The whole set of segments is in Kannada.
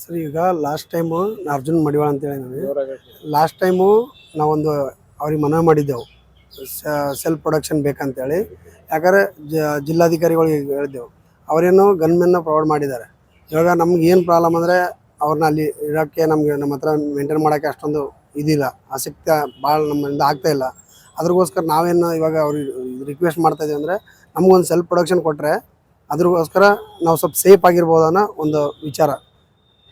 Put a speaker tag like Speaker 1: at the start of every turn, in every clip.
Speaker 1: ಸರ್, ಈಗ ಲಾಸ್ಟ್ ಟೈಮು ಅರ್ಜುನ್ ಮಡಿವಾಳ ಅಂತೇಳಿ ನಾನು ಲಾಸ್ಟ್ ಟೈಮು ನಾವೊಂದು ಅವ್ರಿಗೆ ಮನವಿ ಮಾಡಿದ್ದೆವು. ಸೆಲ್ಫ್ ಪ್ರೊಡಕ್ಷನ್ ಬೇಕಂತೇಳಿ. ಯಾಕಂದರೆ ಜ, ಜಿಲ್ಲಾಧಿಕಾರಿಗಳಿಗೆ ಹೇಳಿದ್ದೆವು. ಅವರೇನು ಗನ್ಮೆನ್ನ ಪ್ರೊವೈಡ್ ಮಾಡಿದ್ದಾರೆ. ಇವಾಗ ನಮ್ಗೆ ಏನು ಪ್ರಾಬ್ಲಮ್ ಅಂದರೆ ಅವ್ರನ್ನ ಅಲ್ಲಿ ಇರೋಕ್ಕೆ ನಮಗೆ ನಮ್ಮ ಹತ್ರ ಮೇಂಟೈನ್ ಮಾಡೋಕ್ಕೆ ಅಷ್ಟೊಂದು ಇದಿಲ್ಲ. ಆಸಕ್ತಿ ಭಾಳ ನಮ್ಮಿಂದ ಆಗ್ತಾ ಇಲ್ಲ. ಅದ್ರಗೋಸ್ಕರ ನಾವೇನು ಇವಾಗ ಅವ್ರಿಗೆ ರಿಕ್ವೆಸ್ಟ್ ಮಾಡ್ತಾ ಇದ್ದೀವಿ ಅಂದರೆ ನಮಗೊಂದು ಸೆಲ್ಫ್ ಪ್ರೊಡಕ್ಷನ್ ಕೊಟ್ಟರೆ ಅದ್ರಗೋಸ್ಕರ ನಾವು ಸ್ವಲ್ಪ ಸೇಫ್ ಆಗಿರ್ಬೋದನ್ನೋ ಒಂದು ವಿಚಾರ.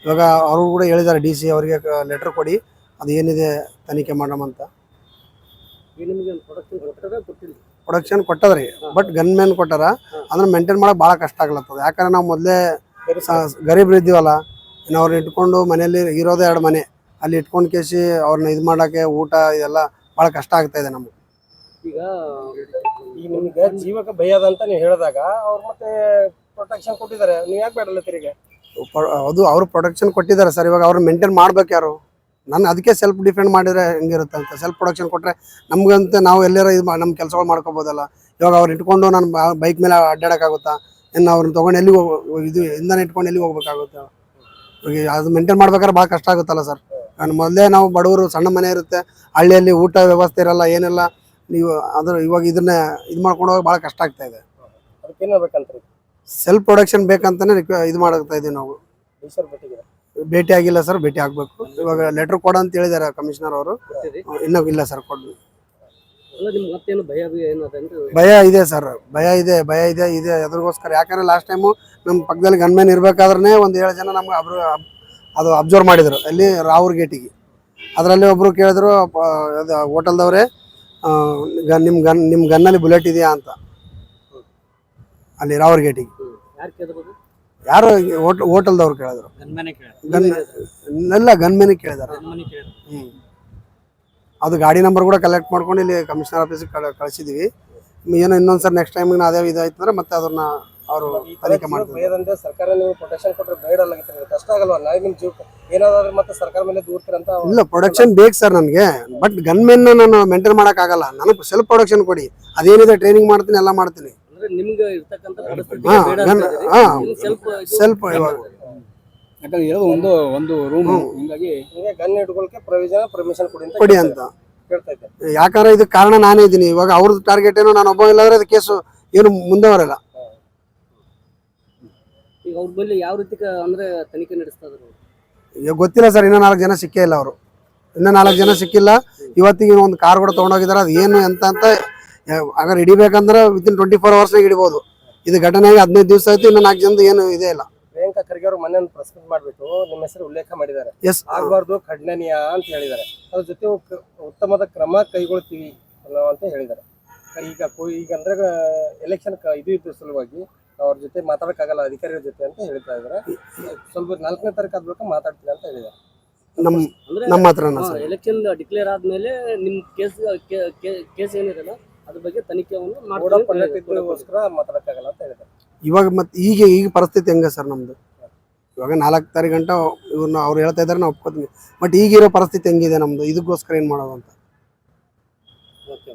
Speaker 1: ಇವಾಗ ಅವರು ಕೂಡ ಹೇಳಿದ್ದಾರೆ ಡಿ ಸಿ ಅವರಿಗೆ ಲೆಟರ್ ಕೊಡಿ ಅದು ಏನಿದೆ ತನಿಖೆ ಮಾಡೋಣ
Speaker 2: ಅಂತ. ನಿಮಗೆ ಪ್ರೊಡಕ್ಷನ್
Speaker 1: ಕೊಟ್ಟದ್ರಿ ಬಟ್ ಗನ್ ಮ್ಯಾನ್ ಕೊಟ್ಟಾರ ಅದನ್ನ ಮೇಂಟೈನ್ ಮಾಡಕ್ ಭಾಳ ಕಷ್ಟ ಆಗ್ಲತ್ತದ. ಯಾಕಂದ್ರೆ ನಾವು ಮೊದಲೇ ಗರೀಬ್ರು ಇದ್ದೀವಲ್ಲ ಇನ್ನು ಅವ್ರನ್ನ ಇಟ್ಕೊಂಡು ಮನೆಯಲ್ಲಿ ಇರೋದೇ ಎರಡು ಮನೆ. ಅಲ್ಲಿ ಇಟ್ಕೊಂಡು ಕೇಸಿ ಅವ್ರನ್ನ ಇದು ಮಾಡೋಕ್ಕೆ ಊಟ ಇದೆಲ್ಲ ಭಾಳ ಕಷ್ಟ ಆಗ್ತಾ ಇದೆ ನಮ್ಗೆ.
Speaker 2: ಈಗ
Speaker 3: ಈಗ ನಿಮ್ಗೆ ಜೀವಕ್ಕೆ ಭಯ ಅದ ಅಂತ ನೀವು ಹೇಳಿದಾಗ ಅವ್ರು ಮತ್ತೆ ಪ್ರೊಟೆಕ್ಷನ್ ಕೊಟ್ಟಿದ್ದಾರೆ. ನೀವು ಯಾಕೆ ಬೇಡಲ್ಲ
Speaker 1: ಪ- ಅದು ಅವರು ಪ್ರೊಡಕ್ಷನ್ ಕೊಟ್ಟಿದ್ದಾರೆ ಸರ್ ಇವಾಗ ಅವ್ರು ಮೇಂಟೈನ್ ಮಾಡ್ಬೇಕು ಯಾರು? ನಾನು ಅದಕ್ಕೆ ಸೆಲ್ಫ್ ಡಿಫೆಂಡ್ ಮಾಡಿದ್ರೆ ಹೆಂಗಿರುತ್ತೆ ಅಂತ. ಸೆಲ್ಫ್ ಪ್ರೊಡಕ್ಷನ್ ಕೊಟ್ಟರೆ ನಮಗಂತೂ ನಾವು ಎಲ್ಲರೂ ಇದು ನಮ್ಮ ಕೆಲಸಗಳು ಮಾಡ್ಕೋಬೋದಲ್ಲ. ಇವಾಗ ಅವ್ರು ಇಟ್ಕೊಂಡು ನಾನು ಬೈಕ್ ಮೇಲೆ ಅಡ್ಡಾಡೋಕ್ಕಾಗುತ್ತಾ? ಇನ್ನು ಅವ್ರನ್ನ ತೊಗೊಂಡು ಎಲ್ಲಿಗೆ ಹೋಗ್ ಇದು ಇಂಧನ ಇಟ್ಕೊಂಡು ಎಲ್ಲಿಗೆ ಹೋಗ್ಬೇಕಾಗುತ್ತೆ? ಅದು ಮೇಂಟೈನ್ ಮಾಡ್ಬೇಕಾದ್ರೆ ಭಾಳ ಕಷ್ಟ ಆಗುತ್ತಲ್ಲ ಸರ್ ನಾನು ಮೊದಲೇ ನಾವು ಬಡವರು, ಸಣ್ಣ ಮನೆ ಇರುತ್ತೆ. ಹಳ್ಳಿಯಲ್ಲಿ ಊಟ ವ್ಯವಸ್ಥೆ ಇರಲ್ಲ, ಏನಿಲ್ಲ. ನೀವು ಅದ್ರ ಇವಾಗ ಇದನ್ನ ಇದು ಮಾಡ್ಕೊಂಡು ಹೋಗಿ ಭಾಳ ಕಷ್ಟ ಆಗ್ತಾ ಇದೆ. ಸೆಲ್ಫ್ ಪ್ರೊಡಕ್ಷನ್ ಬೇಕಂತಾನೆ ರಿಕ್ವೆ ಇದು ಮಾಡ್ತಾ ಇದೀವಿ ನಾವು. ಭೇಟಿ ಆಗಿಲ್ಲ ಸರ್ ಭೇಟಿ ಆಗ್ಬೇಕು. ಇವಾಗ ಲೆಟರ್ ಕೊಡ ಅಂತ ಹೇಳಿದಾರೆ ಕಮಿಷನರ್ ಅವರು. ಇನ್ನೂ ಇಲ್ಲ ಸರ್ ಕೊಡ್ಲಿ.
Speaker 2: ಅಲ್ಲ ನಿಮ್ಗೆ ಮತ್ತೇನು ಭಯ
Speaker 1: ಇದೆ ಸರ್ ಭಯ ಇದೆ ಭಯ ಇದೆ ಇದೆ. ಅದ್ರಗೋಸ್ಕರ ಯಾಕಂದ್ರೆ ಲಾಸ್ಟ್ ಟೈಮು ನಮ್ಮ ಪಕ್ಕದಲ್ಲಿ ಗನ್ಮ್ಯಾನ್ ಇರ್ಬೇಕಾದ್ರೆ ಒಂದು ಏಳು ಜನ ನಮ್ಗೆ ಅಬ್ರು ಅದು ಅಬ್ಸರ್ವ್ ಮಾಡಿದ್ರು. ಅಲ್ಲಿ ರಾವೂರ್ ಗೇಟಿಗೆ ಅದರಲ್ಲಿ ಒಬ್ರು ಕೇಳಿದ್ರು ಅದು ಹೋಟೆಲ್ದವ್ರೆ ನಿಮ್ಮ ಗನ್ ನಿಮ್ಮ ಗನ್ನಲ್ಲಿ ಬುಲೆಟ್ ಇದೆಯಾ ಅಂತ. ಅಲ್ಲಿ ರಾವರ್ ಗೇಟಿಗೆ.
Speaker 2: ಯಾರು
Speaker 1: ಹೋಟ್ ಹೋಟೆಲ್ದವ್ರು ಕೇಳಿದ್ರು.
Speaker 2: ಗನ್ಮನೆ ಕೇಳ
Speaker 1: ಗನ್ ಎಲ್ಲ ಗನ್ಮ್ಯಾನಿಗೆ ಕೇಳಿದಾರೆ.
Speaker 2: ಗನ್ಮನೆ ಕೇಳ
Speaker 1: ಅದು ಗಾಡಿ ನಂಬರ್ ಕೂಡ ಕಲೆಕ್ಟ್ ಮಾಡ್ಕೊಂಡು ಇಲ್ಲಿ ಕಮಿಷನರ್ ಆಫೀಸಿಗೆ ಕಳ ಕಳಿಸಿದ್ವಿ. ಏನೋ ಇನ್ನೊಂದ್ಸರಿ ನೆಕ್ಸ್ಟ್ ಟೈಮ್ ಅದೇ ಇದಾಯ್ತು ಅಂದ್ರೆ ಮತ್ತೆ ಅದನ್ನ ಅವರು ತನಿಖೆ ಮಾಡ್ತಾರೆ
Speaker 3: ಸರ್ಕಾರ ನೀವು ಪ್ರೊಟೆಕ್ಷನ್ ಕೊಟ್ಟರೆ ಬೇಡ ಕಷ್ಟ ಆಗಲ್ವಾ? ನಾಳೆ ನಿಮ್ ಜೀವ ಏನಾದ್ರೂ ಮತ್ತೆ ಸರ್ಕಾರ ಮೇಲೆ ದೂರ್ತೀರಂತ
Speaker 1: ಇಲ್ಲ ಪ್ರೊಡಕ್ಷನ್ ಬೇಕು ಸರ್ ನನಗೆ. ಬಟ್ ಗನ್ಮೆನ್ ನಾನು ಮೇಂಟೈನ್ ಮಾಡೋಕ್ಕಾಗಲ್ಲ ನನಗೆ ಸೆಲ್ಫ್ ಪ್ರೊಡಕ್ಷನ್ ಕೊಡಿ. ಅದೇನಿದೆ ಟ್ರೈನಿಂಗ್ ಮಾಡ್ತೀನಿ ಎಲ್ಲ ಮಾಡ್ತೀನಿ.
Speaker 2: ಅಂತ. ಸ್ವಲ್ಪ
Speaker 1: ಸ್ವಲ್ಪ ಇವಾಗ.
Speaker 4: ಯಾಕಂದ್ರೆ ಇರೋದು ಒಂದು ಒಂದು ರೂಮ್ ಹಿಂಗಾಗಿ
Speaker 3: ಗನ್ ಇಟ್ಕೊಳಕ್ಕೆ ಪ್ರೊವಿಷನ್ ಪರ್ಮಿಷನ್ ಕೊಡಿ ಅಂತ
Speaker 1: ಕೊಡಿ ಅಂತ. ಯಾಕಂದ್ರೆ ಇದಕ್ಕೆ ಕಾರಣ ನಾನೇ ಇದ್ದೀನಿ ಇವಾಗ ಅವ್ರದ್ದು ಟಾರ್ಗೆಟ್ ಏನೋ? ನಾನು ಒಬ್ಬ ಇಲ್ಲಾಂದ್ರೆ ಅದು ಕೇಸು ಏನು ಮುಂದೆ ಬರಲ್ಲ
Speaker 2: ಈಗ ಅವ್ರ ಮೇಲೆ ಯಾವ ರೀತಿ ಅಂದ್ರೆ ತನಿಖೆ ನಡೆಸ್ತಾ ಇದ್ರು?
Speaker 1: ಈಗ ಗೊತ್ತಿಲ್ಲ ಸರ್ ಇನ್ನೂ ನಾಲ್ಕು ಜನ ಸಿಕ್ಕೇ ಇಲ್ಲ ಅವರು. ಇನ್ನೂ ನಾಲ್ಕು ಜನ ಸಿಕ್ಕಿಲ್ಲ. ಇವತ್ತಿಗೆ ಒಂದು ಕಾರ್ ಕೂಡ ತೊಗೊಂಡೋಗಿದ್ದಾರೆ ಅದು ಏನು ಎಂತ ಅಂತ ಅಗರ್ ಹಿಡಿಬೇಕಂದ್ರೆ ವಿತಿನ್ ಟ್ವೆಂಟಿ ಫೋರ್ ಅವರ್ಸ್ನಾಗ ಹಿಡಿಬೋದು. ಇದು ಘಟನೆ ಹದಿನೈದು ದಿವಸ ಆಯ್ತು ಇನ್ನು ನಾಲ್ಕು ಜನದ ಏನು ಇದೆ ಇಲ್ಲ.
Speaker 3: ಪ್ರಿಯಾಂಕಾ ಖರ್ಗೆ ಅವರು ಮೊನ್ನೆ ಪ್ರೆಸ್ ಮೀಟ್ ಮಾಡ್ಬಿಟ್ಟು ನಿಮ್ಮ ಹೆಸರು ಉಲ್ಲೇಖ ಮಾಡಿದ್ದಾರೆ.
Speaker 1: ಎಸ್
Speaker 3: ಆಗಬಾರ್ದು ಖಂಡನೀಯ ಅಂತ ಹೇಳಿದ್ದಾರೆ. ಅದ್ರ ಜೊತೆ ಉತ್ತಮದ ಕ್ರಮ ಕೈಗೊಳ್ತೀವಿ ಅನ್ನೋ ಅಂತ ಹೇಳಿದ್ದಾರೆ. ಈಗ ಈಗ ಅಂದ್ರೆ ಎಲೆಕ್ಷನ್ ಇದು ಇದ್ರ ಸಲುವಾಗಿ ಅವ್ರ ಜೊತೆ ಮಾತಾಡಕ್ಕಾಗಲ್ಲ ಅಧಿಕಾರಿಗಳ ಜೊತೆ ಅಂತ ಹೇಳ್ತಾ ಇದ್ದಾರೆ. ಸ್ವಲ್ಪ ನಾಲ್ಕನೇ ತಾರೀಕು ಆದ ಬಳಿಕ ಮಾತಾಡ್ತೀನಿ ಅಂತ ಹೇಳಿದ್ದಾರೆ.
Speaker 1: ನಮ್ಮ
Speaker 2: ಅಂದ್ರೆ
Speaker 1: ನಮ್ಮ
Speaker 2: ಎಲೆಕ್ಷನ್ ಡಿಕ್ಲೇರ್ ಆದ್ಮೇಲೆ ನಿಮ್ ಕೇಸ್ ಕೇಸ್ ಏನಿದೆಲ್ಲ ಅದ್ರ ಬಗ್ಗೆ ತನಿಖೆಯನ್ನು
Speaker 3: ಮಾತಾಡಕ್ಕಾಗಲ್ಲ ಅಂತ ಹೇಳಿದ್ದಾರೆ.
Speaker 1: ಇವಾಗ ಮತ್ತೆ ಈಗ ಈಗ ಪರಿಸ್ಥಿತಿ ಹೆಂಗೆ ಸರ್ ನಮ್ಮದು ಇವಾಗ ನಾಲ್ಕು ತಾರೀಕು ಗಂಟೆ ಇವ್ರನ್ನ ಅವ್ರು ಹೇಳ್ತಾ ಇದ್ದಾರೆ ನಾವು ಒಪ್ಕೋತೀನಿ ಬಟ್ ಈಗಿರೋ ಪರಿಸ್ಥಿತಿ ಹೆಂಗಿದೆ ನಮ್ಮದು ಇದಕ್ಕೋಸ್ಕರ ಏನು ಮಾಡೋದು ಅಂತ?
Speaker 3: ಓಕೆ